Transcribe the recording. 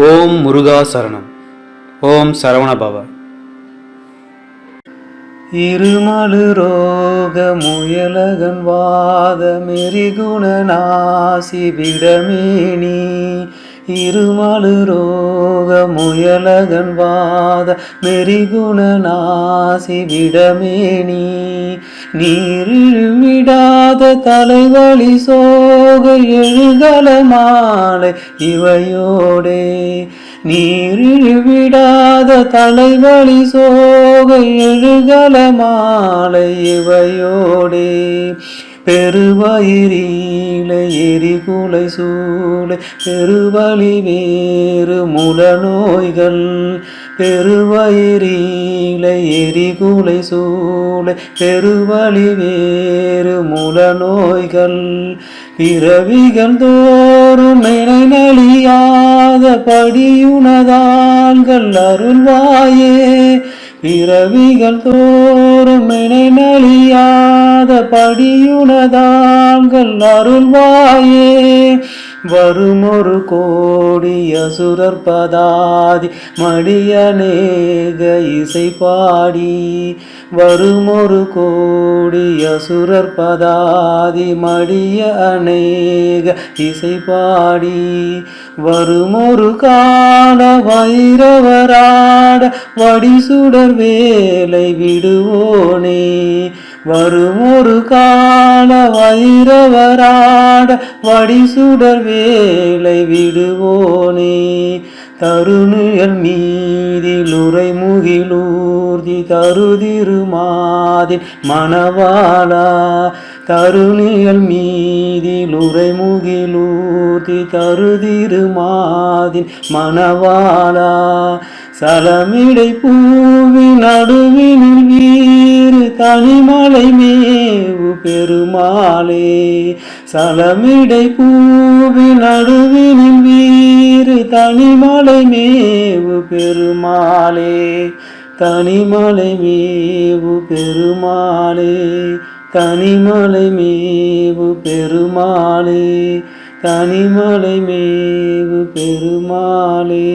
ஓம் முருகா சரணம். ஓம் சரவண பவ இருமலு ரோக முயலகன் வாத மெரிகுண நாசி விடமேனி. திருமலு ரோக முயலகன் வாத மெரிகுண நாசி விடமேனி நீரிழிவிடாத தலைவலி சோக எழுகல மாலை இவையோடே. நீரிழிவிடாத தலைவலி சோக எழுகல மாலை இவையோடே. பெருவயிரீல எரிகுலை சூளை பெருவழி வேறு முல நோய்கள் பெருவயிரீல எரிகுலை சூளை பெருவழி வேறு முல நோய்கள் பிறவிகள் தோறும் நினை நலியாத படியுனதான்கள் அருள்வாயே. பிறவிகள் தோறும் நினை நலியாத படியுனதாங்கள் அருள்வாயே. வருமொரு கோடி அசுரர் பதாதி மடியநேக இசை பாடி. வருமொரு கோடி அசுரர் பதாதி மடிய அநேக இசை பாடி. வருமொரு கால வைரவராட வடிசுடர் வேலை விடுவோனே. வரும் ஒரு கால வைரவராட வடிசுடர் வேலை விடுவோனே. தருணியல் மீதில் உரை முகிலூர்தி தருதிருமாதின் மணவாளா. தருணியல் மீதில் உரை முகிலூர்தி தருதிருமாதின் மணவாளா. சலமிடை பூவி நடுவினில் வீ தனிமலை மேவு பெருமாளே சலமிடை பூவி நடுவினில் வீறு தனிமலை மேவு பெருமாளே தனிமலை மேவு பெருமாளே தனிமலை மேவு பெருமாளே தனிமலை மேவு பெருமாளே.